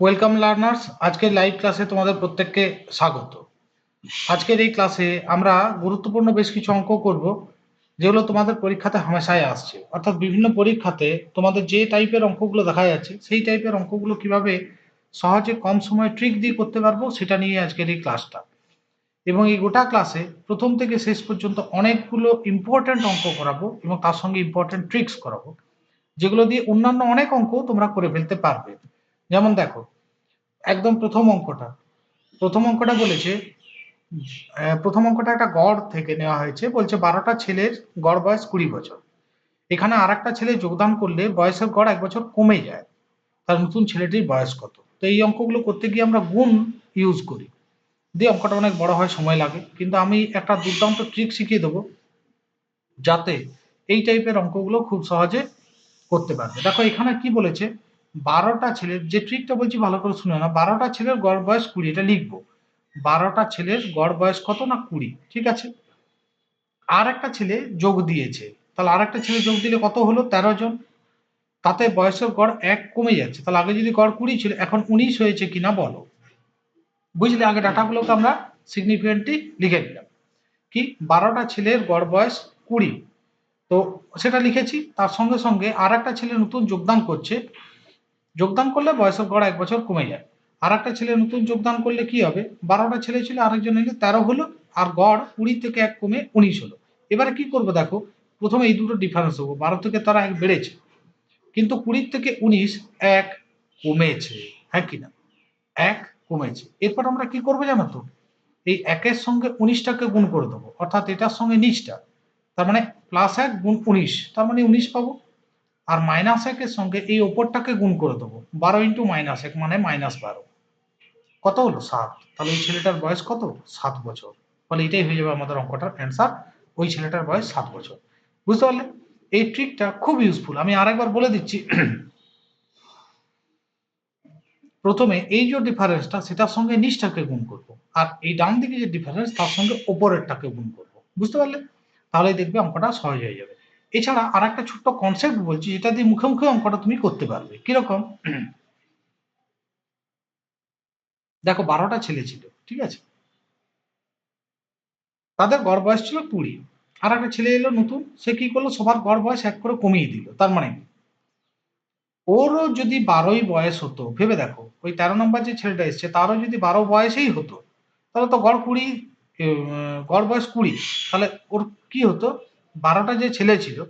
Welcome learners আজকের live ক্লাসে তোমাদের প্রত্যেককে স্বাগত। আজকের এই ক্লাসে আমরা গুরুত্বপূর্ণ বেশ কিছু অঙ্ক করব, যেগুলো তোমাদের পরীক্ষাতে হামেশাই আসছে। অর্থাৎ বিভিন্ন পরীক্ষাতে তোমাদের যে টাইপের অঙ্কগুলো দেখা যাচ্ছে, সেই টাইপের অঙ্কগুলো কীভাবে সহজে কম সময়ে ট্রিক দিয়ে করতে পারব, সেটা নিয়ে আজকের এই ক্লাসটা এবং এই গোটা ক্লাসে প্রথম থেকে শেষ পর্যন্ত অনেকগুলো ইম্পর্ট্যান্ট অঙ্ক করাবো এবং তার সঙ্গে ইম্পর্ট্যান্ট ট্রিক্স করাবো, যেগুলো দিয়ে অন্যান্য অনেক অঙ্ক তোমরা করে ফেলতে পারবে। যেমন দেখো একদম প্রথম অঙ্কটা। প্রথম অঙ্কটা বলেছে প্রথম অঙ্কটা একটা গড় থেকে নেওয়া হয়েছে, বলছে বারোটা ছেলের গড় বয়স কুড়ি বছর। এখানে আর একটা ছেলে যোগদান করলে বয়সের গড় এক বছর কমে যায়। তার নতুন ছেলেটির বয়স কত? তো এই অঙ্কগুলো করতে গিয়ে আমরা গুণ ইউজ করি। দিয়ে অঙ্কটা অনেক বড় হয়, সময় লাগে। কিন্তু আমি একটা দুর্দান্ত ট্রিক শিখিয়ে দেবো, যাতে এই টাইপের অঙ্কগুলো খুব সহজে করতে পারবে। দেখো এখানে কি বলেছে? বারোটা ছেলের যে ট্রিকটা বলছি ভালো করে শুনে না, বারোটা ছেলের গড় বয়স কুড়ি, এটা লিখব। বারোটা ছেলের গড় বয়স কত না কুড়ি, ঠিক আছে? আর একটা ছেলে যোগ দিয়েছে, তাহলে আর একটা ছেলে যোগ দিলে কত হলো? তেরো জন। তাতে বয়সের গড় এক কমে যাচ্ছে, তাহলে আগে যদি গড় কুড়ি ছিল, এখন উনিশ হয়েছে কিনা বলো? বুঝলে? আগে ডাটাগুলোকে আমরা সিগনিফিকেন্টলি লিখে দিলাম কি? বারোটা ছেলের গড় বয়স কুড়ি। তো সেটা লিখেছি, তার সঙ্গে সঙ্গে আর একটা ছেলে নতুন যোগদান করছে যোগদান করলে বয়সের গড় এক বছর কমে যায়। আর একটা ছেলে নতুন যোগদান করলে কি হবে? বারোটা ছেলে ছিল, আরেকজন এলে তেরো হলো, আর গড় কুড়ি থেকে এক কমে উনিশ হলো। এবারে কি করব দেখো? প্রথমে এই দুটো ডিফারেন্স হব। বারো থেকে তারা এক বেড়েছে, কিন্তু কুড়ির থেকে উনিশ এক কমেছে হ্যাঁ কিনা এক কমেছে। এরপর আমরা কি করব জানো তো? এই একের সঙ্গে উনিশটাকে গুণ করে দেবো। অর্থাৎ এটার সঙ্গে নিচটা, তার মানে প্লাস এক গুণ উনিশ, তার মানে উনিশ পাবো। আর মাইনাস একের সঙ্গে এই ওপরটাকে গুণ করে দেবো। বারো ইন্টু মাইনাস এক মানে মাইনাস বারো। কত হলো? সাত। তাহলে ওই ছেলেটার বয়স কত? সাত বছর। ফলে এটাই হয়ে যাবে আমাদের অঙ্কটার অ্যান্সার ওই ছেলেটার বয়স সাত বছর। বুঝতে পারলে? এই ট্রিকটা খুব ইউজফুল আমি আরেকবার বলে দিচ্ছি। প্রথমে এই যে ডিফারেন্সটা সেটার সঙ্গে নিচটাকে গুণ করব। আর এই ডান দিকে যে ডিফারেন্স তার সঙ্গে ওপরেরটাকে গুণ করব। বুঝতে পারলে? তাহলে দেখবে অঙ্কটা সহজ হয়ে যাবে। এছাড়া আর একটা ছোট্ট কনসেপ্ট বলছি, যেটা দিয়ে মুখে মুখে অঙ্কটা তুমি করতে পারবে। কীরকম? দেখো, বারোটা ছেলে ছিল, ঠিক আছে? তাদের গড় বয়স ছিল কুড়ি। আর একটা ছেলে এলো নতুন, সে কি করল? সবার গড় বয়স এক করে কমিয়ে দিল, তার মানে ওরও যদি বারোই বয়স হতো, ভেবে দেখো, ওই তেরো নম্বর যে ছেলেটা এসছে, তারও যদি বারো বয়সেই হতো, তাহলে তো গড় কুড়ি গড় বয়স কুড়ি, তাহলে ওর কি হতো? বারোটা যে ছেলে ছিল,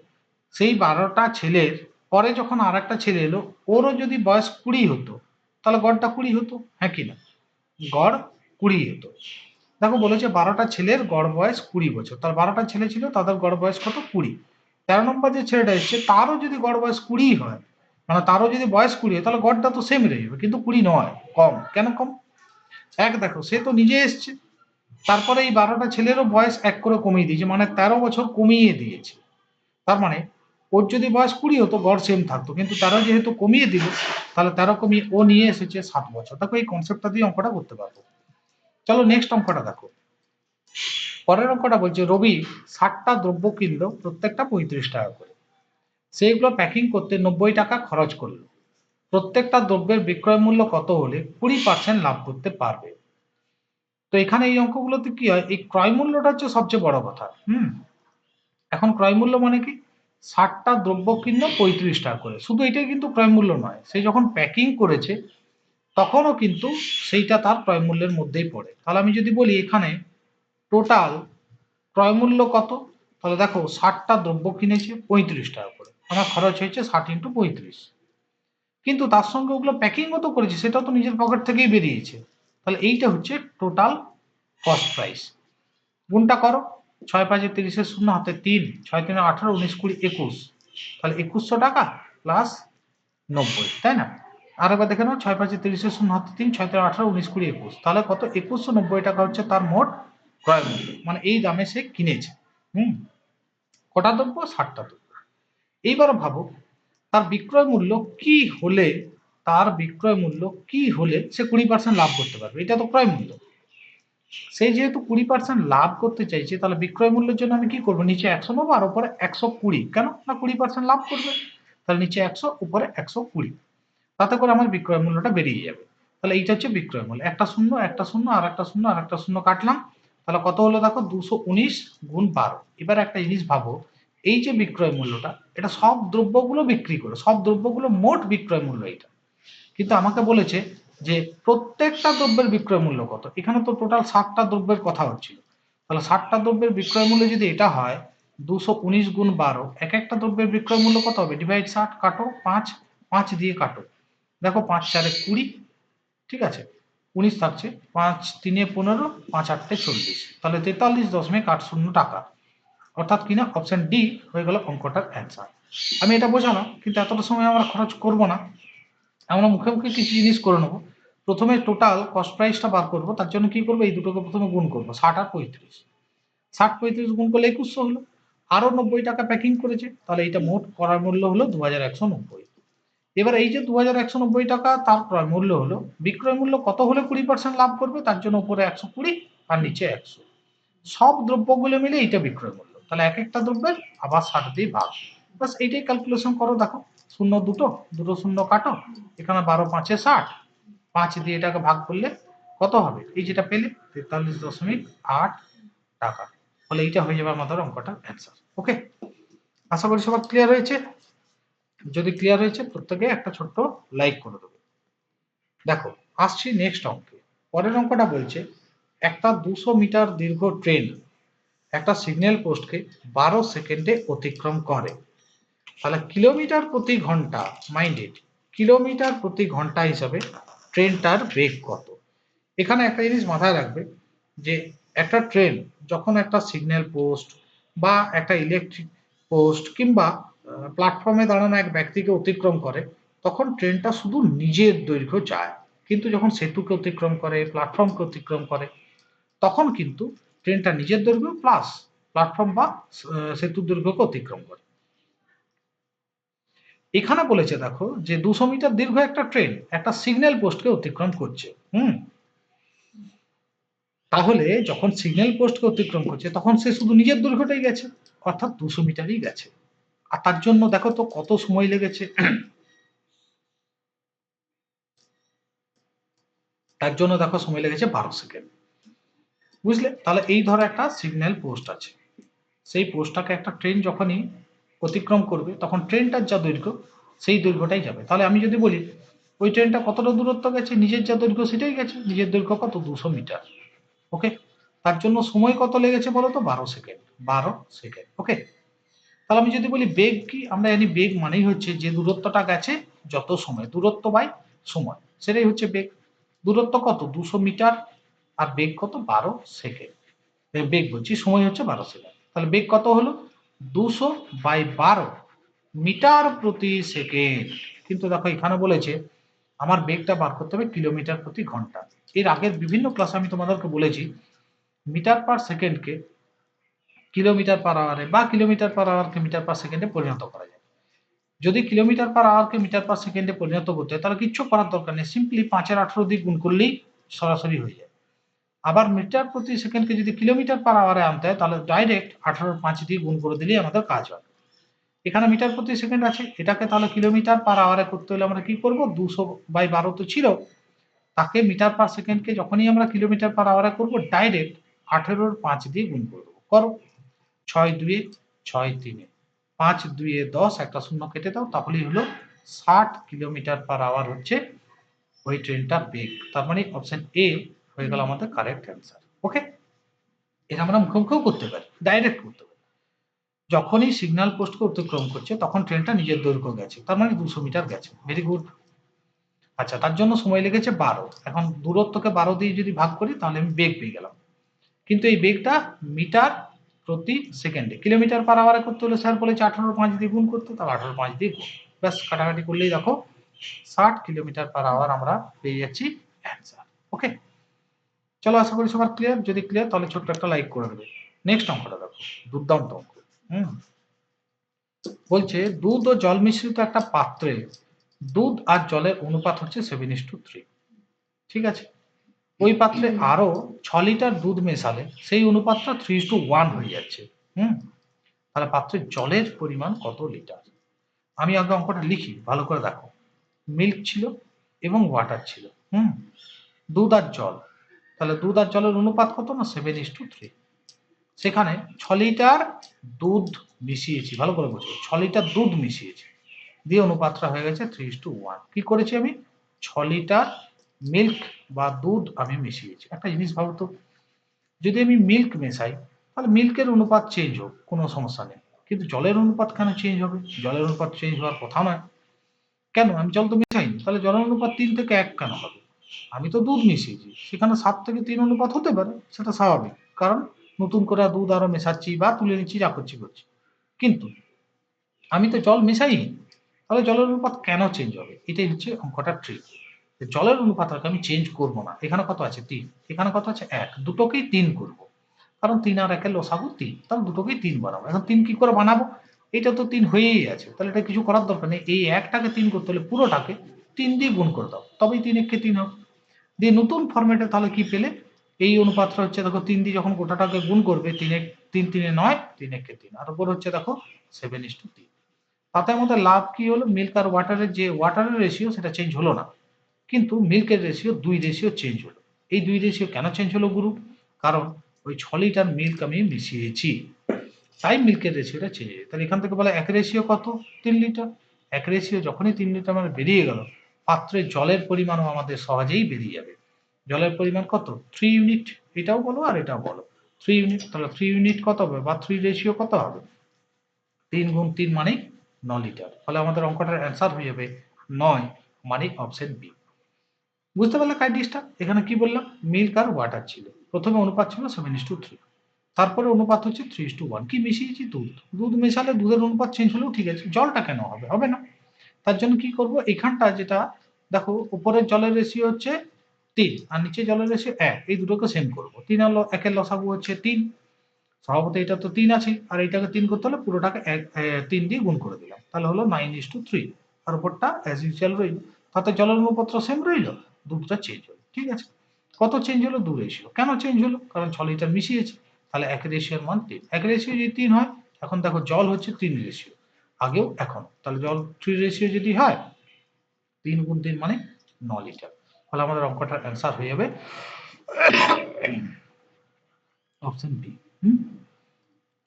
সেই বারোটা ছেলের পরে যখন আর একটা ছেলে এলো, ওরও যদি বয়স কুড়ি হতো, তাহলে গড়টা কুড়ি হতো হ্যাঁ কি না? গড় কুড়ি হতো। দেখো, বলেছে বারোটা ছেলের গড় বয়স কুড়ি বছর। তার বারোটা ছেলে ছিল, তাদের গড় বয়স কত? কুড়ি। তেরো নম্বর যে ছেলেটা এসছে, তারও যদি গড় বয়স কুড়ি হয় মানে তারও যদি বয়স কুড়ি হয়, তাহলে গড়টা তো সেম রয়ে যাবে, কিন্তু কুড়ি নয়, কম। কেন কম? এক, দেখো, সে তো নিজে এসছে। তারপরে এই বারোটা ছেলেরও বয়স এক করে কমিয়ে দিয়েছে মানে তেরো বছর কমিয়ে দিয়েছে। তার মানে ওর যদি বয়স কুড়ি হতো, গড় সেম থাকতো, কিন্তু তেরো যেহেতু কমিয়ে দিল, তাহলে তেরো কমিয়ে ও নিয়ে এসেছে সাত বছর। দেখো এই কনসেপ্টটা দিয়ে অঙ্কটা করতে পারব। চলো নেক্সট অঙ্কটা দেখো। পরের অঙ্কটা বলছে, রবি, ষাটটা দ্রব্য কিনলো, প্রত্যেকটা পঁয়ত্রিশ টাকা করে। সেইগুলো প্যাকিং করতে নব্বই টাকা খরচ করল। প্রত্যেকটা দ্রব্যের বিক্রয় মূল্য কত হলে কুড়ি পার্সেন্ট লাভ করতে পারবে? তো এখানে এই অঙ্কগুলোতে কি হয়? এই ক্রয় মূল্যটা হচ্ছে সবচেয়ে বড় কথা। হুম? এখন ক্রয় মূল্য মানে কি? ষাটটা দ্রব্য কিনলো পঁয়ত্রিশ টাকা করে। শুধু এটাই কিন্তু ক্রয় মূল্য নয়, সে যখন প্যাকিং করেছে, তখনও কিন্তু সেইটা তার ক্রয় মূল্যের মধ্যেই পড়ে। তাহলে আমি যদি বলি এখানে টোটাল ক্রয় মূল্য কত? তাহলে দেখো, ষাটটা দ্রব্য কিনেছে পঁয়ত্রিশ টাকা করে। আমার খরচ হয়েছে ষাট ইন্টু পঁয়ত্রিশ। কিন্তু তার সঙ্গে ওগুলো প্যাকিংও তো করেছে, সেটাও তো নিজের পকেট থেকেই বেরিয়েছে। তাহলে এইটা হচ্ছে টোটাল কস্ট প্রাইস গুণটা করো, ছয় পাঁচে তিরিশের শূন্য, হাতে তিন, ছয় তিনে আঠারো, উনিশ কুড়ি, একুশ। তাহলে একুশশো টাকা প্লাস নব্বই, তাই না? আর একবার দেখে নাও, ছয় পাঁচে তিরিশের শূন্য, হাতে তিন, ছয় তিনে আঠারো, উনিশ কুড়ি, একুশ। তাহলে কত? একুশশো নব্বই টাকা হচ্ছে তার মোট ক্রয় মূল্য। মানে এই দামে সে কিনেছে। হুম? কটা দ্রব্য? ষাটটা দ্রব্য। এইবার ভাবো, তার বিক্রয় মূল্য কি হলে তার বিক্রয় মূল্য কি হলে সে কুড়ি পার্সেন্ট লাভ করতে পারবে? এটা তো ক্রয় মূল্য। সে যেহেতু কুড়ি পার্সেন্ট লাভ করতে চাইছে, তাহলে বিক্রয় মূল্যের জন্য আমি কি করব? নিচে একশো নেব আর উপরে একশো কুড়ি। কেন? না কুড়ি পার্সেন্ট লাভ করবে। তাহলে নিচে একশো, উপরে একশো কুড়ি। তাতে করে আমার বিক্রয় মূল্যটা বেরিয়ে যাবে। তাহলে এইটা হচ্ছে বিক্রয় মূল্য। একটা শূন্য একটা শূন্য, আর একটা শূন্য, আর একটা শূন্য কাটলাম। তাহলে কত হলো দেখো? দুশো উনিশ গুণ বারো। এবার একটা জিনিস ভাবো, এই যে বিক্রয় মূল্যটা, এটা সব দ্রব্যগুলো বিক্রি করে, সব দ্রব্যগুলো মোট বিক্রয় মূল্য এটা। কিন্তু আমাকে বলেছে যে প্রত্যেকটা দ্রব্যের বিক্রয় মূল্য কত? এখানে তো টোটাল ষাটটা দ্রব্যের কথা হচ্ছিল। তাহলে ষাটটা দ্রব্যের বিক্রয় মূল্য যদি এটা হয়, দুশো উনিশ গুণ বারো এক একটা দ্রব্যের বিক্রয় মূল্য কত হবে? ডিভাইড ষাট, কাটো, পাঁচ পাঁচ দিয়ে কাটো। দেখো পাঁচ চারে কুড়ি, ঠিক আছে? উনিশ থাকছে, পাঁচ তিনে পনেরো, পাঁচ আটটে চল্লিশ। তাহলে তেতাল্লিশ দশমিক আট শূন্য টাকা। অর্থাৎ কিনা অপশন ডি হয়ে গেল অঙ্কটার অ্যান্সার আমি এটা বোঝালাম, কিন্তু এতটা সময় আমরা খরচ করব না। আমরা মুখে মুখে কিছু জিনিস করে নেব। প্রথমে টোটাল কস্ট প্রাইসটা বার করব, তার জন্য কি করব? এই দুটোকে প্রথমে গুণ করব, ষাট আর পঁয়ত্রিশ। ষাট, পঁয়ত্রিশ গুণ করলে একুশশো হলো। আরও নব্বই টাকা প্যাকিং করেছে, তাহলে এইটা মোট করার মূল্য হলো দু হাজার একশো নব্বই। এবার এই যে দু হাজার একশো নব্বই টাকা, তার ক্রয় মূল্য হলো, বিক্রয় মূল্য কত হলে কুড়ি পার্সেন্ট লাভ করবে? তার জন্য উপরে একশো কুড়ি আর নিচে একশো। সব দ্রব্যগুলো মিলে এইটা বিক্রয় মূল্য। তাহলে এক একটা দ্রব্যের আবার ষাট দিয়ে ভাগ। বাস এইটাই ক্যালকুলেশন করো, দেখো। শূন্য দুটো দুটো শূন্য কাটো, এখানে বারো, পাঁচে ষাট। পাঁচ দিয়ে এটাকে ভাগ করলে কত হবে? এই যেটা পেলে তেতাল্লিশ দশমিক আট টাকা। ফলে এইটা হয়ে যাবে আমাদের অঙ্কটা অ্যান্সার ওকে আশা করি সবার ক্লিয়ার হয়েছে? যদি ক্লিয়ার হয়েছে, প্রত্যেকে একটা ছোট্ট লাইক করে দেবে। দেখো, আসছি নেক্সট অঙ্কে। পরের অঙ্কটা বলছে, একটা দুশো মিটার দীর্ঘ ট্রেন একটা সিগন্যাল পোস্টকে বারো সেকেন্ডে অতিক্রম করে। তাহলে কিলোমিটার প্রতি ঘণ্টা মাইন্ডেড কিলোমিটার প্রতি ঘণ্টা হিসাবে ট্রেনটার বেগ কত? এখানে একটা জিনিস মাথায় রাখবে যে একটা ট্রেন যখন একটা সিগন্যাল পোস্ট বা একটা ইলেকট্রিক পোস্ট কিংবা প্ল্যাটফর্মে দাঁড়ানো এক ব্যক্তিকে অতিক্রম করে, তখন ট্রেনটা শুধু নিজের দৈর্ঘ্য যায়। কিন্তু যখন সেতুকে অতিক্রম করে প্ল্যাটফর্মকে অতিক্রম করে, তখন কিন্তু ট্রেনটা নিজের দৈর্ঘ্য প্লাস প্ল্যাটফর্ম বা সেতুর দৈর্ঘ্যকে অতিক্রম করে। এখানে বলেছে, দেখো, যে দুশো মিটার দীর্ঘ একটা ট্রেন একটা সিগন্যাল পোস্টকে অতিক্রম করছে, হুম? তাহলে যখন সিগন্যাল পোস্টকে অতিক্রম করছে, তখন সে শুধু নিজের দৈর্ঘ্যটাই গেছে, অর্থাৎ দুশো মিটারই গেছে। আর তার জন্য দেখো তো কত সময় লেগেছে। তার জন্য দেখো সময় লেগেছে বারো সেকেন্ড বুঝলে? তাহলে এই ধরো একটা সিগন্যাল পোস্ট আছে। সেই পোস্টটাকে একটা ট্রেন যখনই অতিক্রম করবে, তখন ট্রেনটার যা দৈর্ঘ্য, সেই দৈর্ঘ্যটাই যাবে। তাহলে আমি যদি বলি, ওই ট্রেনটা কতটা দূরত্ব গেছে? নিজের যা দৈর্ঘ্য, সেটাই গেছে। নিজের দৈর্ঘ্য কত? দুশো মিটার। ওকে? তার জন্য সময় কত লেগেছে বলো তো? বারো সেকেন্ড। বারো সেকেন্ড। ওকে? তাহলে আমি যদি বলি, বেগ কি? আমরা জানি বেগ মানেই হচ্ছে যে দূরত্বটা গেছে যত সময়। দূরত্ব বাই সময়। সেটাই হচ্ছে বেগ। দূরত্ব কত? দুশো মিটার। আর বেগ কত? বারো সেকেন্ড। বেগ বলছি, সময় হচ্ছে বারো সেকেন্ড। তাহলে বেগ কত হলো? দুশো বাই বারো মিটার প্রতি সেকেন্ড। কিন্তু দেখো, এখানে বলেছে, আমার বেগটা বার করতে হবে কিলোমিটার প্রতি ঘণ্টা। এর আগের বিভিন্ন ক্লাসে আমি তোমাদেরকে বলেছি, মিটার পার সেকেন্ডকে কিলোমিটার পার আওয়ারে বা কিলোমিটার পার আওয়ারকে মিটার পার সেকেন্ডে পরিণত করা যায়। যদি কিলোমিটার পার আওয়ারকে মিটার পার সেকেন্ডে পরিণত করতে হয়, তাহলে কিচ্ছু করার দরকার নেই। সিম্পলি পাঁচের আঠারো দিয়ে গুণ করলেই সরাসরি হয়ে যায়। আবার মিটার প্রতি সেকেন্ডকে যদি কিলোমিটার পার আওয়ারে আনতে হয়, তাহলে ডাইরেক্ট আঠারোর পাঁচ দিয়ে গুণ করে দিলেই আমাদের কাজ হয়। এখানে মিটার প্রতি সেকেন্ড আছে, এটাকে তাহলে কিলোমিটার পার আওয়ারে করতে হলে আমরা কি করব? দুশো বাই বারো তো ছিল। তাকে মিটার পার সেকেন্ডকে যখনই আমরা কিলোমিটার পার আওয়ারে করব ডাইরেক্ট আঠেরোর পাঁচ দিয়ে গুণ করে দেবো। করো। ছয় দুয়ে ছয় তিনে। পাঁচ দুয়ে দশ, একটা শূন্য কেটে দাও, তাহলেই হলো ষাট কিলোমিটার পার আওয়ার হচ্ছে ওই ট্রেনটা বেগ তার মানে অপশন এ হয়ে গেল আমাদের কারেক্ট অ্যান্সার ওকে এটা আমরা মুখোমুখিও করতে পারি ডাইরেক্ট করতে পারি। যখনই সিগন্যাল পোস্টকে অতিক্রম করছে তখন ট্রেনটা নিজের দৈর্ঘ্য গেছে তার মানে দুশো মিটার গেছে ভেরি গুড আচ্ছা তার জন্য সময় লেগেছে বারো। এখন দূরত্বকে বারো দিয়ে যদি ভাগ করি তাহলে আমি বেগ পেয়ে গেলাম। কিন্তু এই বেগটা মিটার প্রতি সেকেন্ডে কিলোমিটার পার আওয়ারে করতে হলে স্যার বলেছে আঠারো পাঁচ দিয়ে গুণ করতে তাহলে আঠারো পাঁচ দিয়ে গুণ। ব্যাস কাটাকাটি করলেই দেখো ষাট কিলোমিটার পার আওয়ার আমরা পেয়ে যাচ্ছি অ্যান্সার ওকে চলো আশা করি সবার ক্লিয়ার যদি ক্লিয়ার তাহলে ছোট্ট একটা লাইক করে দেবে। নেক্সট অঙ্কটা দেখো। দুর্দান্ত অঙ্ক। হুম। বলছে, দুধ ও জল মিশ্রিত একটা পাত্রে দুধ আর জলের অনুপাত হচ্ছে সেভেন ইস টু থ্রি ঠিক আছে? ওই পাত্রে আরও ছ লিটার দুধ মেশালে সেই অনুপাতটা থ্রি টু ওয়ান হয়ে যাচ্ছে। হুম। তাহলে পাত্রে জলের পরিমাণ কত লিটার? আমি আগে অঙ্কটা লিখি, ভালো করে দেখো। মিল্ক ছিল এবং ওয়াটার ছিল। হুম। দুধ আর জল। তাহলে দুধ আর জলের অনুপাত কত না? সেভেন ইস টু থ্রি সেখানে ছ লিটার দুধ মিশিয়েছি, ভালো করে বলছি ছ লিটার দুধ মিশিয়েছি। দিয়ে অনুপাতটা হয়ে গেছে থ্রি ইস টু ওয়ান কি করেছি আমি? ছ লিটার মিল্ক বা দুধ আমি মিশিয়েছি। একটা জিনিস ভাবো তো, যদি আমি মিল্ক মেশাই, তাহলে মিল্কের অনুপাত চেঞ্জ হোক, কোনো সমস্যা নেই। কিন্তু জলের অনুপাত কেন চেঞ্জ হবে? জলের অনুপাত চেঞ্জ হওয়ার কথা নয়। কেন? আমি জল তো মেশাইনি। তাহলে জলের অনুপাত তিন থেকে এক কেন হবে? আমি তো দুধ মিশিয়েছি। সেখানে সাত থেকে তিন অনুপাত হতে পারে, সেটা স্বাভাবিক। কারণ নতুন করে দুধ আরও মেশাচ্ছি বা তুলে নিচ্ছি, যা করছি করছি। কিন্তু আমি তো জল মেশাইনি, তাহলে জলের অনুপাত কেন চেঞ্জ হবে? এটাই হচ্ছে অঙ্কটা ট্রিক জলের অনুপাতটাকে আমি চেঞ্জ করব না। এখানে কত আছে? তিন। এখানে কত আছে? এক। দুটোকেই তিন করব। কারণ তিন আর একের লসাগু তিন। তাহলে দুটোকেই তিন বানাবো। এখন তিন কি করে বানাবো? এটা তো তিন হয়েই আছে। তাহলে এটা কিছু করার দরকার নেই। এই একটাকে তিন করতে হলে পুরোটাকে তিন দিয়ে গুণ করে দাও। তবেই তিন এককে তিন হবে। দিয়ে নতুন ফর্মেটে তাহলে কি পেলে? এই অনুপাতটা হচ্ছে দেখো তিন দিয়ে যখন গোটাটাকে গুণ করবে, তিন তিন, তিনে নয়, তিন একে তিন। আর উপর হচ্ছে দেখো সেভেন ইস টু তিন। তাতে আমাদের লাভ কি হলো? মিল্ক আর ওয়াটারের যে ওয়াটারের রেশিও সেটা চেঞ্জ হলো না। কিন্তু মিল্কের রেশিও দুই রেশিও চেঞ্জ হলো। এই দুই রেশিও কেন চেঞ্জ হলো গুরু? কারণ ওই ছ লিটার মিল্ক আমি মিশিয়েছি। তাই মিল্কের রেশিওটা চেঞ্জ হয়েছে তাহলে এখান থেকে বলে এক রেশিও কত? তিন লিটার এক রেশিও যখনই তিন লিটার মানে বেরিয়ে গেল পাত্রে জলের পরিমাণও আমাদের সহজেই বেরিয়ে যাবে। জলের পরিমাণ কত? থ্রি ইউনিট এটাও বলো আর এটাও বলো। থ্রি ইউনিট তাহলে থ্রি ইউনিট কত হবে বা থ্রি রেশিও কত হবে? তিন গুণ তিন মানে ন লিটার ফলে আমাদের অঙ্কটার অ্যান্সার হয়ে যাবে নয় মানে অপশন বি বুঝতে পারলে কাইডিসটা এখানে কি বললাম? মিল্ক আর ওয়াটার ছিল। প্রথমে অনুপাত ছিল সেভেন ইস টু থ্রি তারপরে অনুপাত হচ্ছে থ্রি ইস টু ওয়ান কি মিশিয়েছি? দুধ। দুধ মেশালে দুধের অনুপাত চেঞ্জ হলেও ঠিক আছে। জলটা কেন হবে? হবে না। তার জন্য কি করব? এখানটা যেটা, দেখো, উপরের জলের রেশিও হচ্ছে তিন আর নিচে জলের রেশিও এক। এই দুটোকে সেম করব। তিন আর ল- একের লসাগু হচ্ছে তিন। স্বভাবত এটা তো তিন আছে, আর এইটাকে তিন করতে হলে পুরোটাকে এক তিন দিয়ে গুণ করে দিলাম। তাহলে হলো নাইন ইস টু থ্রি আর উপরটা অ্যাজ ইউজুয়াল রইল। তাতে জলের অনুপাত্র সেম রইল? দুধটা চেঞ্জ হলো, ঠিক আছে? কত চেঞ্জ হলো? দু রেশিও কেন চেঞ্জ হলো? কারণ ছ লিটার মিশিয়েছে। তাহলে এক রেশিওর মান তিন। এক রেশিও যদি তিন হয়, এখন দেখো জল হচ্ছে তিন রেশিও আগেও এখন তাহলে জল থ্রি রেশিও যদি হয়, তিন গুণ তিন মানে ন লিটার ফলে আমাদের অঙ্কটার অ্যান্সার হয়ে যাবে অপশন বি হুম?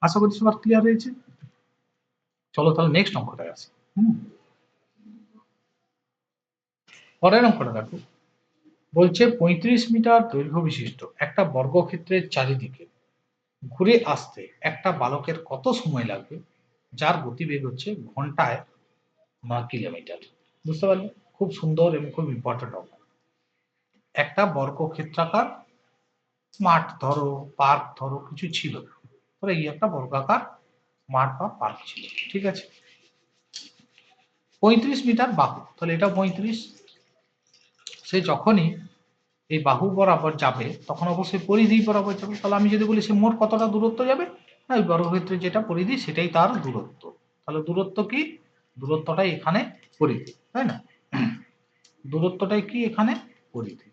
আশা করি সবার ক্লিয়ার হয়েছে। চলো তাহলে নেক্সট অঙ্কটায় আসি। হুম? পরের অঙ্কটা দেখো। বলছে পঁয়ত্রিশ মিটার দৈর্ঘ্য বিশিষ্ট একটা বর্গক্ষেত্রের চারিদিকে ঘুরে আসতে একটা বালকের কত সময় লাগবে? যার গতিবেগ হচ্ছে ঘন্টায় নয় কিলোমিটার। বুঝতে পারলে খুব সুন্দর এবং খুব ইম্পর্টেন্ট অঙ্ক একটা বর্গক্ষেত্রাকার স্মার্ট ধরো পার্ক ধরো, কিছু ছিল। এই একটা বর্গাকার মাঠ বা পার্ক ছিল, ঠিক আছে? পঁয়ত্রিশ মিটার বাহু, তাহলে এটা পঁয়ত্রিশ। সে যখনই এই বাহু বরাবর যাবে, তখন অবশ্যই পরিধি বরাবর যাবে। তাহলে আমি যদি বলি সে মোট কতটা দূরত্ব যাবে? ওই বর্গক্ষেত্রে যেটা পরিধি, সেটাই তার দূরত্ব। তাহলে দূরত্ব কি? দূরত্বটাই এখানে পরিধি, তাই না? দূরত্বটাই কি এখানে? পরিধি।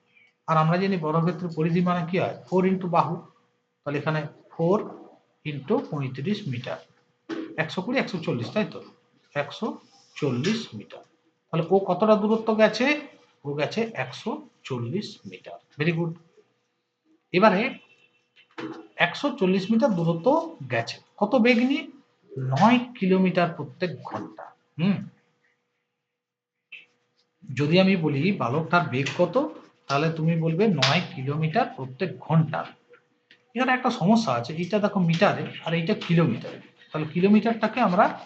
আর আমরা জানি বর্গক্ষেত্রের পরিধি মানে কি হয়? ফোর ইন্টু বাহু। তাহলে এখানে ফোর ইন্টু পঁয়ত্রিশ মিটার। একশো কুড়ি, একশো চল্লিশ, তাই তো? একশো চল্লিশ মিটার। তাহলে ও কতটা দূরত্ব গেছে? ও গেছে একশো চল্লিশ মিটার। ভেরি গুড এবারে একশো চল্লিশ মিটার দূরত্ব গেছে। কত বেগ নিয়ে? নয় কিলোমিটার প্রত্যেক ঘণ্টা। হুম। যদি আমি বলি বালকটার বেগ কত? তাহলে তুমি বলবে নয় কিলোমিটার প্রত্যেক ঘণ্টা। এখানে একটা সমস্যা আছে এটা দেখো মিটারে, আর এইটা কিলোমিটারে। তাহলে কিলোমিটারটাকে আমরা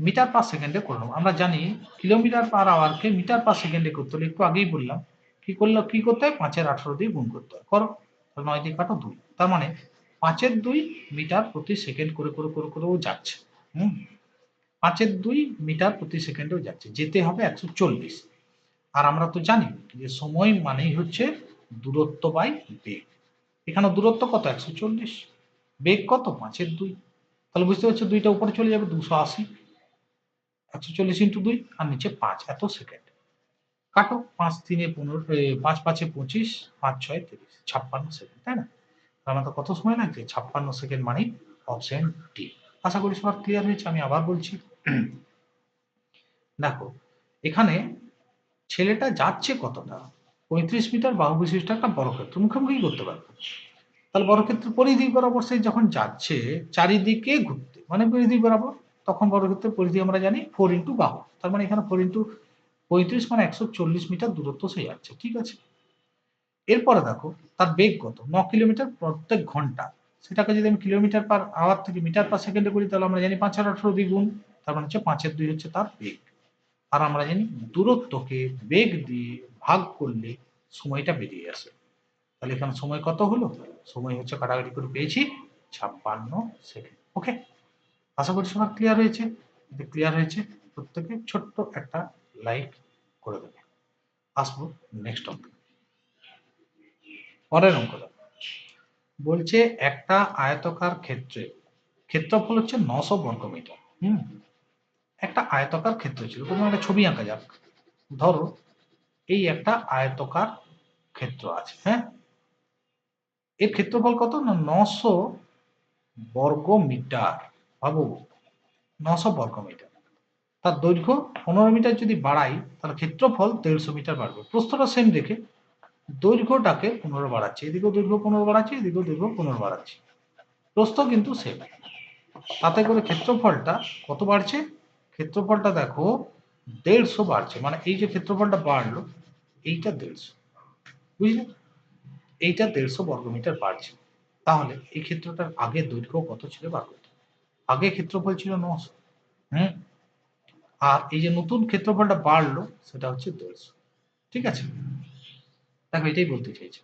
মিটার পার সেকেন্ডে করে নেব। আমরা জানি কিলোমিটার পার আওয়ারকে মিটার পার সেকেন্ডে করতে হলে, একটু আগেই বললাম, কি করল, কি করতে হয়? পাঁচের আঠারো দিয়ে গুণ করতে হয়। করো। নয় দিয়ে কাটো দুই তার মানে পাঁচের দুই মিটার প্রতি সেকেন্ড করে করে করে করে ও যাচ্ছে। হুম। পাঁচের দুই মিটার প্রতি সেকেন্ডেও যাচ্ছে। যেতে হবে একশো চল্লিশ। আর আমরা তো জানি যে সময় মানেই হচ্ছে দূরত্ব বাই বেগ। এখানে দূরত্ব কত? একশো চল্লিশ। বেগ কত? পাঁচের দুই। তাহলে বুঝতে পারছ দুইটা উপরে চলে যাবে দুশো আশি। একশো চল্লিশ ইন্টু দুই আর নিচে পাঁচ। এত সেকেন্ড। কাটো। পাঁচ তিনে পনেরো পাঁচ পাঁচে পঁচিশ, পাঁচ ছয় তিরিশ। ছাপ্পান্ন সেকেন্ড তাই না? মানে কত সময় লাগছে ছাপ্পান্ন সেকেন্ড মানে অপশন ডি আশা করি সবার ক্লিয়ার হয়েছে, আমি আবার বলছি। দেখো, এখানে ছেলেটা যাচ্ছে কতটা? পঁয়ত্রিশ মিটার বাহু বিশিষ্ট একটা বর্গক্ষেত্র, মুখোমুখি করতে পারবে। তাহলে বর্গক্ষেত্র পরিধি বরাবর সে যখন যাচ্ছে, চারিদিকে ঘুরতে মানে পরিধি বরাবর, তখন বর্গক্ষেত্রের পরিধি আমরা জানি ফোর ইন্টু বাহু। তার মানে এখানে ফোর ইন্টু পঁয়ত্রিশ মানে একশো চল্লিশ মিটার দূরত্ব সে যাচ্ছে, ঠিক আছে? এরপরে দেখো, তার বেগ কত? ন কিলোমিটার প্রত্যেক ঘণ্টা। সেটাকে যদি আমি কিলোমিটার পার আওয়ার থেকে মিটার পার সেকেন্ডে করি, তাহলে আমরা জানি পাঁচ আর আঠারো দ্বিগুণ, তার মানে হচ্ছে পাঁচের দুই হচ্ছে তার বেগ। আর আমরা জানি দূরত্বকে বেগ দিয়ে ভাগ করলে সময়টা বেরিয়ে আসে। তাহলে এখানে সময় কত হলো? সময় হচ্ছে কাটাকাটি করে পেয়েছি ছাপ্পান্ন সেকেন্ড ওকে আশা করি সবার ক্লিয়ার হয়েছে? যদি ক্লিয়ার হয়েছে, প্রত্যেকে ছোট্ট একটা লাইক করে দেবে। আসব নেক্সট অঙ্ক পরের অঙ্ক বলছে একটা আয়তকার ক্ষেত্রে, ক্ষেত্রফল হচ্ছে নশো বর্গমিটার, হুম? একটা আয়তকার ক্ষেত্র ছিল, কোনো একটা ছবি আঁকা যাক। ধরো, এই একটা আয়তকার ক্ষেত্র আছে হ্যাঁ? এর ক্ষেত্রফল কত? না, নশো বর্গ মিটার ভাবো নশো বর্গ মিটার তার দৈর্ঘ্য পনেরো মিটার যদি বাড়াই, তাহলে ক্ষেত্রফল দেড়শো মিটার বাড়বে। প্রস্থটা সেম দেখে। দৈর্ঘ্যটাকে পনেরো বাড়াচ্ছে। এদিকেও দৈর্ঘ্য পনেরো বাড়াচ্ছে, এদিকেও দৈর্ঘ্য পনেরো বাড়াচ্ছে। প্রস্থ কিন্তু সেম তাতে করে ক্ষেত্রফলটা কত বাড়ছে? ক্ষেত্রফলটা দেখো, দেড়শো বাড়ছে। মানে এই যে ক্ষেত্রফলটা বাড়লো, এইটা দেড়শো। বুঝলে? এইটা দেড়শো বর্গমিটার বাড়ছে। তাহলে এই ক্ষেত্রটার আগে দৈর্ঘ্য কত ছিল? বার করতে আগে ক্ষেত্রফল ছিল নশো। হুম? আর এই যে নতুন ক্ষেত্রফলটা বাড়লো, সেটা হচ্ছে দেড়শো। ঠিক আছে? দেখো এটাই বলতে চাইছি।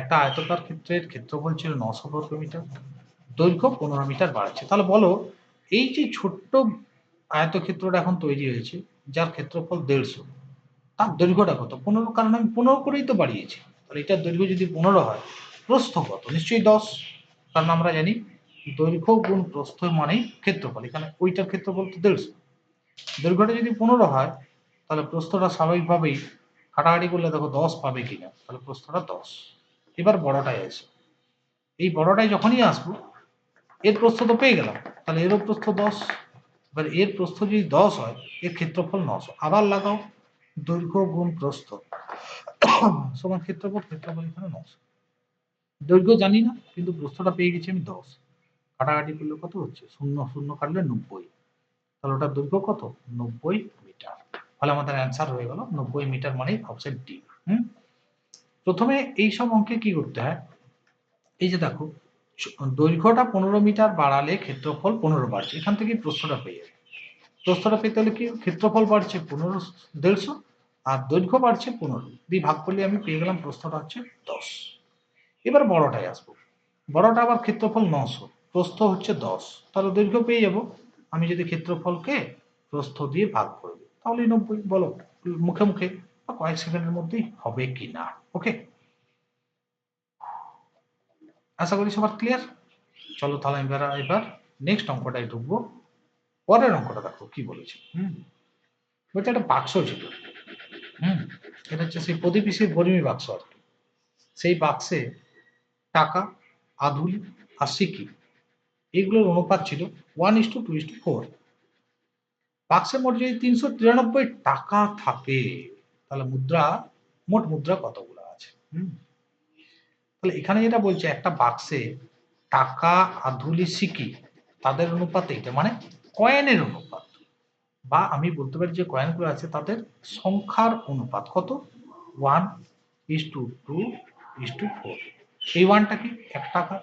একটা আয়তকার ক্ষেত্রের ক্ষেত্রফল ছিল নশো বর্গ মিটার, দৈর্ঘ্য পনেরো মিটার বাড়ছে। তাহলে বলো, এই যে ছোট্ট আয়তক্ষেত্রটা এখন তৈরি হয়েছে, যার ক্ষেত্রফল দেড়শো, তার দৈর্ঘ্যটা কত? পনেরো, কারণ আমি পনেরো করেই তো বাড়িয়েছি। তাহলে এটার দৈর্ঘ্য যদি পনেরো হয়, প্রস্থ কত? নিশ্চয়ই দশ, কারণ আমরা জানি দৈর্ঘ্য গুণ প্রস্থ মানেই ক্ষেত্রফল, এখানে ওইটার ক্ষেত্রফল তো দেড়শো। দৈর্ঘ্যটা যদি পনেরো হয়, তাহলে প্রস্থটা স্বাভাবিকভাবেই কাটাকাটি করলে দেখো দশ পাবে কিনা? তাহলে প্রস্থটা দশ। এবার বড়টাই আছে। এই বড়টাই যখনই আসব, এর প্রস্থ তো পেয়ে গেলাম। তাহলে এরও প্রস্থ দশ। এবার এর প্রস্থ যদি দশ হয়, এর ক্ষেত্রফল নশো। আবার লাগাও। দৈর্ঘ্য গুণ প্রস্থ। সমান ক্ষেত্রফল ক্ষেত্রফল এখানে নশো। দৈর্ঘ্য জানি না, কিন্তু প্রস্থটা পেয়ে গেছি আমি দশ। কাটাকাটি করলে কত হচ্ছে? শূন্য শূন্য কাটলে নব্বই। তাহলে ওটার দৈর্ঘ্য কত? নব্বই ফলে আমাদের অ্যান্সার হয়ে গেল নব্বই মিটার মানে অপশন ডি হুম? প্রথমে এই সব অঙ্কে কি করতে হয়? এই যে দেখো, দৈর্ঘ্যটা পনেরো মিটার বাড়ালে ক্ষেত্রফল পনেরো বাড়ছে, এখান থেকে প্রশ্নটা পেয়ে যাবে। প্রস্থটা পেতে হলে কি, ক্ষেত্রফল বাড়ছে পনেরো, দেড়শো, আর দৈর্ঘ্য বাড়ছে পনেরো, দিয়ে ভাগ করলে আমি পেয়ে গেলাম প্রস্থটা হচ্ছে দশ। এবার বড়টায় আসব, বড়টা আবার ক্ষেত্রফল নশো, প্রস্থ হচ্ছে দশ, তাহলে দৈর্ঘ্য পেয়ে যাব। আমি যদি ক্ষেত্রফলকে প্রস্থ দিয়ে ভাগ করে দিই তাহলে নব্বই, বলো, মুখে মুখে বা কয়েক সেকেন্ডের মধ্যেই হবে কি না ওকে আশা করি সবার ক্লিয়ার চলো তাহলে এবার এবার নেক্সট অঙ্কটায় ঢুকবো। পরের অঙ্কটা দেখো, কি বলেছে? হুম? বলছে একটা বাক্স ছিল। হুম? এটা হচ্ছে সেই প্রদীপিসের বরিমি বাক্স আর কি। সেই বাক্সে টাকা আধুলি আর সিকি, এগুলোর অনুপাত ছিল one is to two is to four বাক্সে মোট যদি তিনশো তিরানব্বই টাকা থাকে, তাহলে মুদ্রা, মোট মুদ্রা কতগুলো আছে? তাহলে এখানে যেটা বলছে, একটা বাক্সে টাকা, আধুলি, সিকি, তাদের অনুপাত এইটা মানে কয়েনের অনুপাত। বা আমি বলতে পারি যে কয়েনগুলো আছে, তাদের সংখ্যার অনুপাত কত? One is to two is to four. এই ওয়ানটা কি? এক টাকা।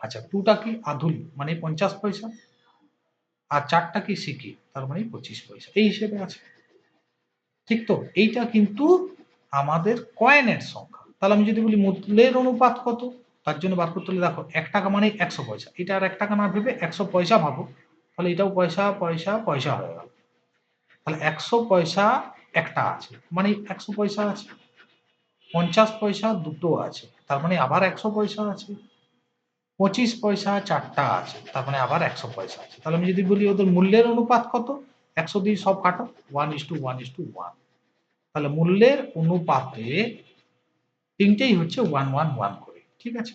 আচ্ছা টুটা কি? আধুলি মানে পঞ্চাশ পয়সা। আর চারটা কি সিকি? তার মানে পঁচিশ পয়সা। এই হিসেবে আছে। ঠিক তো? এইটা কিন্তু আমাদের কয়েনের সংখ্যা। তাহলে আমি যদি বলি মূল্যের অনুপাত কত? তার জন্য বার করতে হলে দেখো, এক টাকা মানে একশো পয়সা। এটা আর এক টাকা না ভেবে একশো পয়সা ভাবো। তাহলে এটাও পয়সা পয়সা পয়সা হয়ে গেল। তাহলে একশো পয়সা একটা আছে। মানে একশো পয়সা আছে। পঞ্চাশ পয়সা দুটো আছে। তার মানে আবার একশো পয়সা আছে। পঁচিশ পয়সা চারটা আছে, তার মানে আবার একশো পয়সা আছে। তাহলে আমি যদি বলি ওদের মূল্যের অনুপাত কত? একশো দিয়ে সব কাটো। One is to two one is to two one অনুপাতে তিনটেই হচ্ছে ওয়ান ওয়ান ওয়ান করে, ঠিক আছে?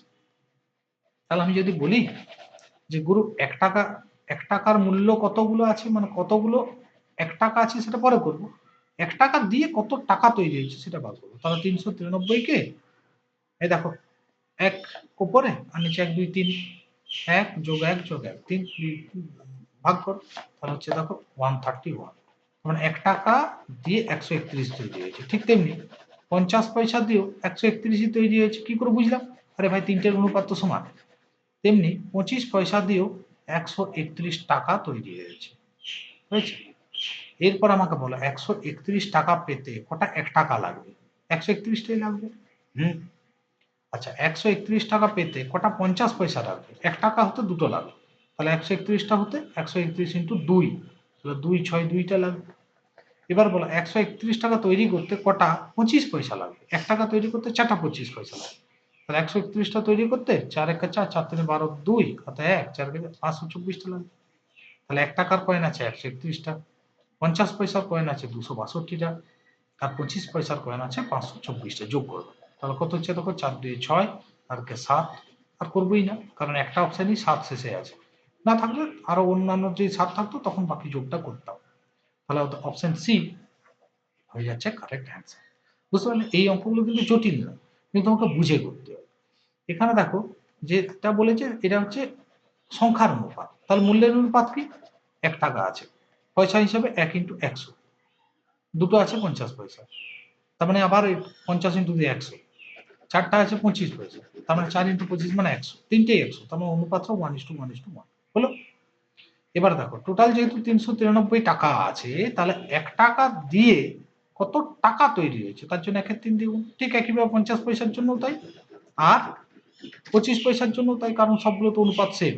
তাহলে আমি যদি বলি যে গুরু, এক টাকা, এক টাকার মূল্য কতগুলো আছে? মানে কতগুলো এক টাকা আছে সেটা পরে করব। এক টাকা দিয়ে কত টাকা তৈরি হয়েছে সেটা বার করব। তাহলে তিনশো তিরানব্বই কে এই দেখো এক উপরে আর নিচে এক, দুই, তিন, এক যোগ এক যোগ এক, তিন ভাগ কর। তাহলে হচ্ছে দেখো ওয়ান থার্টি ওয়ান মানে এক টাকা দিয়ে একশো একত্রিশ তৈরি হয়েছে, ঠিক তেমনি। পঞ্চাশ পয়সা দিয়েও একশো একত্রিশই তৈরি হয়েছে, কি করে বুঝলাম? আরে ভাই, তিনটের অনুপাত তো সমান। তেমনি পঁচিশ পয়সা দিয়েও একশো একত্রিশ টাকা তৈরি হয়েছে। হয়েছে? এরপর আমাকে বলো, একশো একত্রিশ টাকা পেতে কটা এক টাকা লাগবে? একশো একত্রিশটাই লাগবে। হুম? আচ্ছা একশো একত্রিশ টাকা পেতে কটা পঞ্চাশ পয়সা লাগবে? এক টাকা হতে দুটো লাগবে। তাহলে একশো একত্রিশটা হতে একশো একত্রিশ ইন্টু দুই। তাহলে দুই, ছয় দুইটা লাগবে। এবার বলো, একশো একত্রিশ টাকা তৈরি করতে কটা পঁচিশ পয়সা লাগবে? এক টাকা তৈরি করতে চারটা পঁচিশ পয়সা লাগবে। তাহলে একশো একত্রিশটা তৈরি করতে চার একা চার চার তিনে বারো, দুই অর্থাৎ এক, চার পাঁচশো চব্বিশটা লাগবে। তাহলে এক টাকার কয়েন আছে একশো একত্রিশটা পঞ্চাশ পয়সার কয়েন আছে দুশো বাষট্টিটা আর পঁচিশ পয়সার কয়েন আছে পাঁচশো চব্বিশটা যোগ করবে তাহলে কত হচ্ছে? তখন চার দুই ছয়, আর কে সাত, আর করবোই না, কারণ একটা অপশানই সাত শেষে আছে। না থাকলে আরও অন্যান্য যে সাত থাকতো, তখন বাকি যোগটা করতাম। তাহলে অপশন সি হয়ে যাচ্ছে কারেক্ট অ্যান্সার বুঝতে পারলে? এই অঙ্কগুলো কিন্তু জটিল না, কিন্তু তোমাকে বুঝে করতে হবে। এখানে দেখো যে যেটা বলেছে, এটা হচ্ছে সংখ্যার অনুপাত। তাহলে মূল্যের অনুপাত কি? এক টাকা আছে। পয়সা হিসাবে এক ইন্টু একশো। দুটো আছে পঞ্চাশ পয়সা। তার মানে আবার পঞ্চাশ ইন্টু দিয়ে একশো। চারটা আছে, পঁচিশ পয়সা তার মানে চার ইন্টু পঁচিশ মানে একশো। তিনটেই একশো। তার মানে অনুপাতটা one is to two one is to two? এবার দেখো টোটাল যেহেতু তিনশো তিরানব্বই টাকা আছে, তাহলে এক টাকা দিয়ে কত টাকা তৈরি হয়েছে? তার জন্য একের তিন দ্বিগুণ। ঠিক একইভাবে পঞ্চাশ পয়সার জন্য তাই, আর পঁচিশ পয়সার জন্য তাই, কারণ সবগুলো তো অনুপাত সেম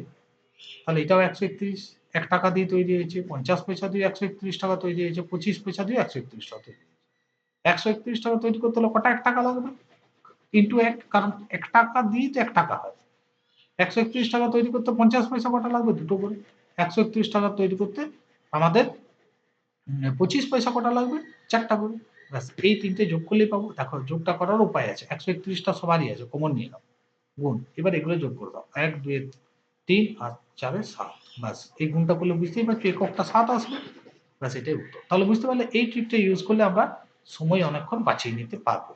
তাহলে এটাও একশো একত্রিশ। এক টাকা দিয়ে তৈরি হয়েছে, পঞ্চাশ পয়সা দিয়ে একশো একত্রিশ টাকা তৈরি হয়েছে, পঁচিশ পয়সা দিয়ে একশো একত্রিশ টাকা তৈরি হয়েছে। একশো একত্রিশ টাকা তৈরি করতে হলে কটা এক টাকা লাগবে? ইন্টু এক, কারণ এক টাকা দিয়ে তো এক টাকা হয়। একশো একত্রিশ টাকা তৈরি করতে পঞ্চাশ পয়সা কটা লাগবে দুটো করে? একশো একত্রিশ টাকা তৈরি করতে আমাদের পঁচিশ পয়সা কটা লাগবে? চারটা করে। ব্যাস, এই তিনটে যোগ করলেই পাবো। দেখো, যোগটা করার উপায় আছে। একশো একত্রিশটা সবারই আছে কমন নিয়ে নাও। গুণ, এবার এগুলো যোগ করে দাও। এক দুই তিন আর চারে সাত। ব্যাস, এই গুণটা করলে বুঝতেই পারছ, এককটা সাত আসবে। ব্যাস, এটাই উত্তর। তাহলে বুঝতে পারলে এই ট্রিকটা ইউজ করলে আমরা সময় অনেকক্ষণ বাঁচিয়ে নিতে পারব।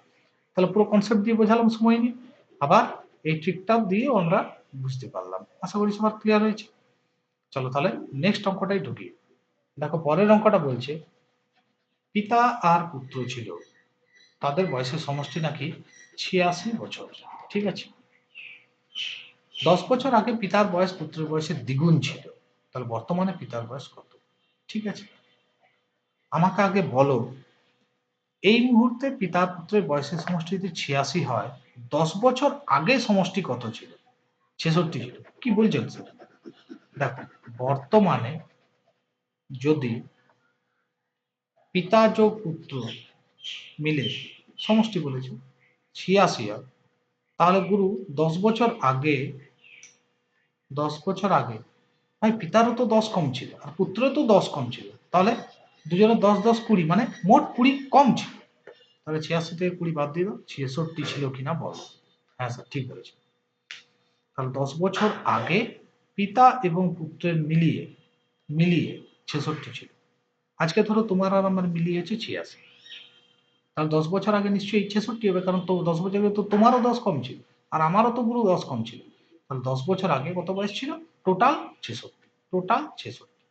তাহলে পুরো কনসেপ্ট দিয়ে বোঝালাম সময় নিয়ে আবার এই ট্রিকটা দিয়ে আমরা বুঝতে পারলাম। আশা করি সবার ক্লিয়ার হয়েছে। চলো তাহলে নেক্সট অঙ্কটাই ঢুকি। দেখো, পরের অঙ্কটা বলছে, পিতা আর পুত্র ছিল। তাদের বয়সের সমষ্টি নাকি ছিয়াশি বছর। ঠিক আছে? দশ বছর আগে পিতার বয়স পুত্রের বয়সের দ্বিগুণ ছিল। তাহলে বর্তমানে পিতার বয়স কত? ঠিক আছে? আমাকে আগে বলো এই মুহূর্তে পিতা পুত্রের বয়সের সমষ্টি যদি ছিয়াশি হয়। দশ বছর আগে সমষ্টি কত ছিল? ছেষট্টি ছিল। কি বলছেন স্যার? দেখো বর্তমানে যদি পিতা যোগ পুত্র মিলে সমষ্টি বলেছে, ছিয়াশি হয়, তাহলে গুরু দশ বছর আগে, দশ বছর আগে ভাই পিতারও তো দশ কম ছিল, আর পুত্রেরও তো দশ কম ছিল। তাহলে দুজনের দশ দশ কুড়ি মানে মোট কুড়ি কম ছিল। তাহলে ছিয়াশি থেকে কুড়ি বাদ দিয়ে দাও, ছেষট্টি ছিল কিনা বলো। হ্যাঁ স্যার ঠিক বলেছে। তাহলে দশ বছর আগে পিতা এবং পুত্রের মিলিয়ে মিলিয়ে ছেষট্টি ছিল। আজকে ধরো তোমার আর আমার মিলিয়েছে ছিয়াশি। তাহলে দশ বছর আগে নিশ্চয়ই ছেষট্টি হবে, কারণ তো দশ বছর আগে তো তোমারও দশ কম ছিল, আর আমারও তো পুরো দশ কম ছিল। তাহলে দশ বছর আগে কত বয়স ছিল? টোটাল ছেষট্টি টোটাল ছেষট্টি।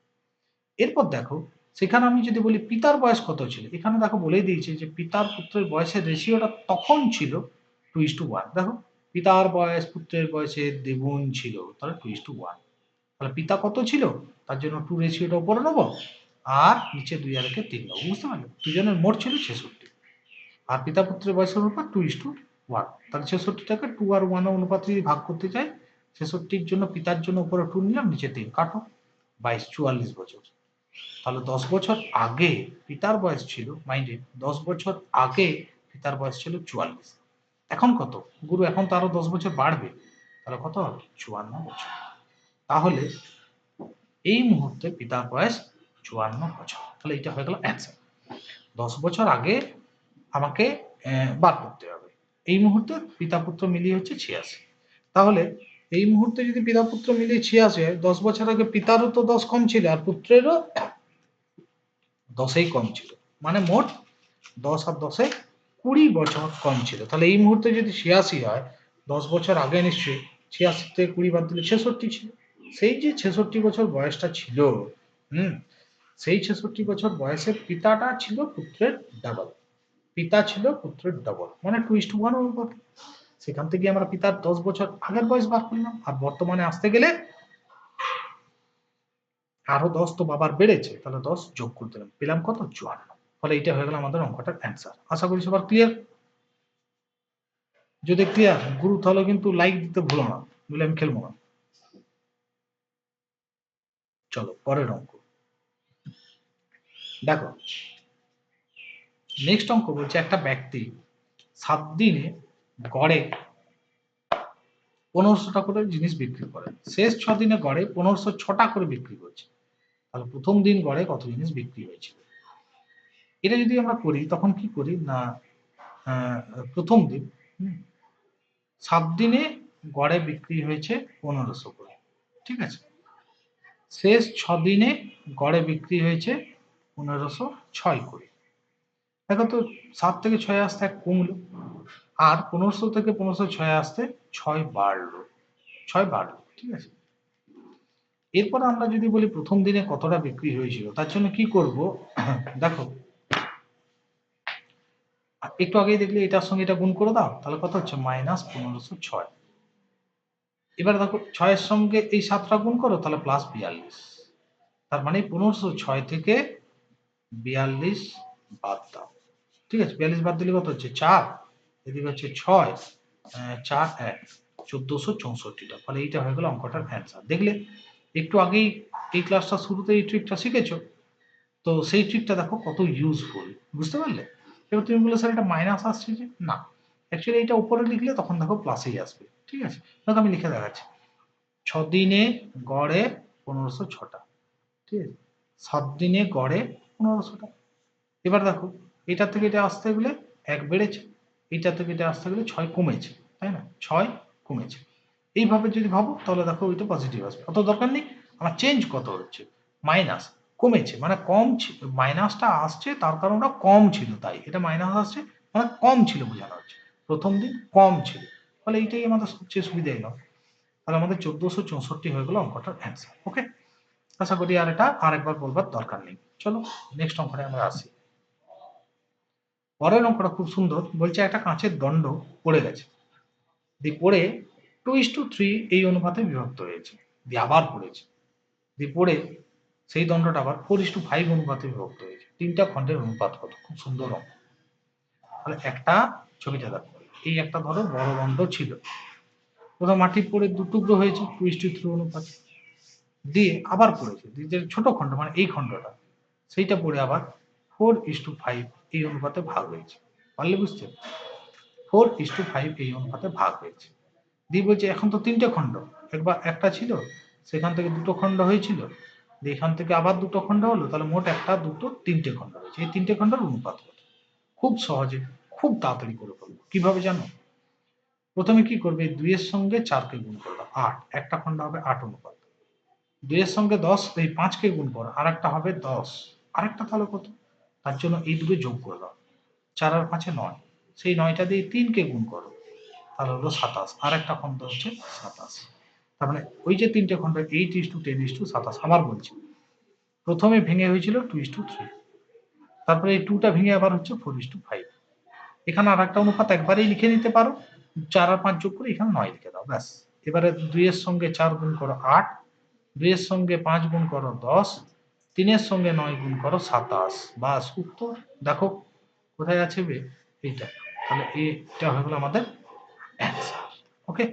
এরপর দেখো সেখানে আমি যদি বলি পিতার বয়স কত ছিল? এখানে দেখো বলেই দিয়েছে যে পিতার পুত্রের বয়সের রেশিওটা তখন ছিল টু ইস টু ওয়ান দেখো, পিতার বয়স পুত্রের বয়সের দ্বিগুণ ছিল, তাহলে টু ইস টু ওয়ান তাহলে পিতা কত ছিল? তার জন্য টু রেশিওটা উপরে নেব আর নিচে দুই আর তিন নেব, বুঝতে পারলে? দুজনের মোট ছিল ছেষট্টি। আর পিতা পুত্রের বয়সের অনুপাত টু ইস টু ওয়ান তাহলে ছেষট্টিটাকে টু আর ওয়ান অনুপাত যদি ভাগ করতে চাই, ছেষট্টির জন্য, পিতার জন্য উপরে টু নিলাম, নিচে তিন। কাটো। বাইশ, চুয়াল্লিশ বছর। তাহলে দশ বছর আগে পিতার বয়স ছিল মাইন্ডেড দশ বছর আগে পিতার বয়স ছিল চুয়াল্লিশ। এখন কত? গুরু, এখন তো আরও দশ বছর বাড়বে। তাহলে কত হবে? চুয়ান্ন বছর। তাহলে এই মুহূর্তে পিতার বয়স চুয়ান্ন বছর। তাহলে এটা হয়ে গেল অ্যান্সার দশ বছর আগে আমাকে বার করতে হবে। এই মুহূর্তে পিতা পুত্র মিলিয়ে হচ্ছে ছিয়াশি। তাহলে এই মুহূর্তে যদি পিতা পুত্র মিলিয়ে ছিয়াশি হয় দশ বছর আগে পিতারও তো দশ কম ছিল আর পুত্রেরও দশেই কম ছিল। মানে মোট দশ আর দশে কুড়ি বছর কম ছিল। তাহলে এই মুহূর্তে যদি ছিয়াশি হয়, দশ বছর আগে নিশ্চয়ই ছিয়াশি থেকে কুড়ি বাদ দিলে ছেষট্টি ছিল। সেই যে ছেষট্টি বছর বয়সটা ছিল, হুম, সেই ছেষট্টি বছর বয়সে পিতাটা ছিল পুত্রের ডাবল পিতা ছিল পুত্রের ডাবল মানে টু ইস টু ওয়ান অনুপাত সেখান থেকে আমরা পিতার দশ বছর আগের বয়স বার করলাম। আর বর্তমানে আসতে গেলে আরও দশ তো বাবার বেড়েছে, তাহলে দশ যোগ করে দিলাম। পেলাম কত? চুয়ান্ন। ফলে এটা হয়ে গেল আমাদের অঙ্কটার অ্যান্সার আশা করি সবার ক্লিয়ার যদি ক্লিয়ার গুরু, তাহলে কিন্তু লাইক দিতে ভুলো না বলে আমি খেলব না। চলো, পরের অঙ্ক। দেখো নেক্সট অঙ্ক বলছে একটা ব্যক্তি সাত দিনে গড়ে পনেরোশো টাকা করে জিনিস বিক্রি করে। শেষ ছ দিনে গড়ে পনেরোশো ছটা করে বিক্রি করছে। তাহলে প্রথম দিন গড়ে কত জিনিস বিক্রি হয়েছিল এটা যদি আমরা করি, তখন কি করি? না প্রথম দিন সাত দিনে গড়ে বিক্রি হয়েছে পনেরোশো করে, ঠিক আছে? শেষ ছ দিনে গড়ে বিক্রি হয়েছে পনেরোশো ছয় করে। দেখো তো, সাত থেকে ছয় আসতে এক কমলো। আর পনেরোশো থেকে পনেরোশো ছয় আসতে ছয় বাড়লো। ছয় বাড়লো, ঠিক আছে? এরপর আমরা যদি বলি প্রথম দিনে কতটা বিক্রি হয়েছিল, তার জন্য কি করব? দেখো, একটু আগেই দেখলে এটার সঙ্গে এটা গুণ করে দাও, তাহলে কত হচ্ছে? মাইনাস পনেরোশো ছয়। এবার দেখো, ছয়ের সঙ্গে এই সাতটা গুণ করো, তাহলে প্লাস বিয়াল্লিশ। তার মানে পনেরোশো ছয় থেকে বিয়াল্লিশ বাদ দাও। ঠিক আছে? বিয়াল্লিশ বাদ দিলে কত হচ্ছে? চার। এদিকে হচ্ছে ছয় চার, এক, চোদ্দশো চৌষট্টিটা। ফলে এইটা হয়ে গেল অঙ্কটার অ্যান্সার দেখলে একটু আগেই এই ক্লাসটা শুরুতে এই ট্রিকটা শিখেছো, তো সেই ট্রিকটা দেখো কত ইউজফুল বুঝতে পারলে? এবার তুমি বলে স্যার, এটা মাইনাস আসছে যে? না। অ্যাকচুয়ালি এটা উপরে লিখলে তখন দেখো প্লাসেই আসবে, ঠিক আছে? দেখো আমি লিখে দেখাচ্ছি। ছ দিনে গড়ে পনেরোশো ছটা, ঠিক আছে? সাত দিনে গড়ে পনেরোশোটা এবার দেখো এটা থেকে এটা আসতে গেলে এক বেড়েছে। এইটা থেকে এটা আসতে গেলে ছয় কমেছে, তাই না? ছয় কমেছে। এইভাবে যদি ভাবো, তাহলে দেখো ওইটা পজিটিভ আসবে। অত দরকার নেই, আমার চেঞ্জ কত হচ্ছে? মাইনাস কমেছে মানে কম মাইনাসটা আসছে, তার কারণটা কম ছিল তাই। এটা মাইনাস আসছে মানে কম ছিল বোঝানো হচ্ছে। প্রথম দিন কম ছিল। ফলে এইটাই আমাদের সবচেয়ে সুবিধা এলো তাহলে আমাদের চোদ্দশো চৌষট্টি হয়ে গেল অঙ্কটার অ্যান্সার ওকে আশা করি আর এটা আরেকবার বলবার দরকার নেই। চলো নেক্সট অঙ্কটা আমরা আসি। পরের অঙ্কটা খুব সুন্দর, বলছে একটা কাঁচের দণ্ড পড়ে গেছে। দিয়ে পড়ে টু ইস টু থ্রি এই অনুপাতে বিভক্ত হয়েছে, দিয়ে আবার পড়েছে। দিয়ে পড়ে সেই দণ্ডটা আবার ফোর ইস টু ফাইভ অনুপাতে বিভক্ত হয়েছে। তিনটা খণ্ডের অনুপাত কত? খুব সুন্দর অঙ্ক। তাহলে একটা ছবিটা দেখো এই একটা ধরো বড় দণ্ড ছিল। কোথাও মাটি পড়ে দু টুকরো হয়েছে টু ইস টু থ্রি অনুপাতে। দিয়ে আবার পড়েছে, দিয়ে যে ছোট খণ্ড মানে এই খণ্ডটা, সেইটা পড়ে আবার ফোর ইস টু ফাইভ এই অনুপাতে ভাগ হয়েছে। পারলে বুঝতে ফোর ইস টু ফাইভ এই অনুপাতে ভাগ হয়েছে। দিয়ে বলছে, এখন তো তিনটে খণ্ড। একবার একটা ছিল, সেখান থেকে দুটো খণ্ড হয়েছিল। এখান থেকে আবার দুটো খণ্ড হলো, তাহলে মোট একটা, দুটো, তিনটে খণ্ড হয়েছে। এই তিনটে খণ্ডের অনুপাত কত? খুব সহজে, খুব তাড়াতাড়ি করে ফেলব কীভাবে জানো? প্রথমে কি করবে? দুইয়ের সঙ্গে চারকে গুণ করবে, আট। একটা খণ্ড হবে আট অনুপাত। দুইয়ের সঙ্গে দশ, এই পাঁচকে গুণ করো আর একটা হবে দশ। আরেকটা তাহলে কত? তার জন্য এই দুটো যোগ করে দাও। চার আর পাঁচে নয়। সেই নয়টা দিয়ে তিনকে গুণ করো। তাহলে হলো সাতাশ। আর একটা খণ্ড হচ্ছে সাতাশ। তার মানে ওই যে তিনটে খণ্ড eight is to ten is to সাতাশ আবার বলছি। প্রথমে ভেঙে হয়েছিল টু ইস টু থ্রি তারপরে এই টুটা ভেঙে আবার হচ্ছে ফোর ইস টু ফাইভ এখানে আর একটা অনুপাত একবারেই লিখে নিতে পারো। চার আর পাঁচ যোগ করে এখানে নয় লিখে দাও, ব্যাস। এবারে দুইয়ের সঙ্গে চার গুণ করো আট। দুইয়ের সঙ্গে পাঁচ গুণ করো দশ। তিনের সঙ্গে নয় গুণ করো সাতাশ। বাস, উত্তর দেখো, কোথায় আছে বে? এইটা। তাহলে এটা হয়ে গেল আমাদের ওকে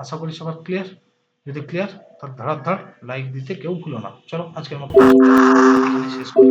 আশা করি সবার ক্লিয়ার যদি ক্লিয়ার তাহলে ধরার ধর লাইক দিতে কেউ ভুলো না। চলো, আজকের মতো শেষ করি।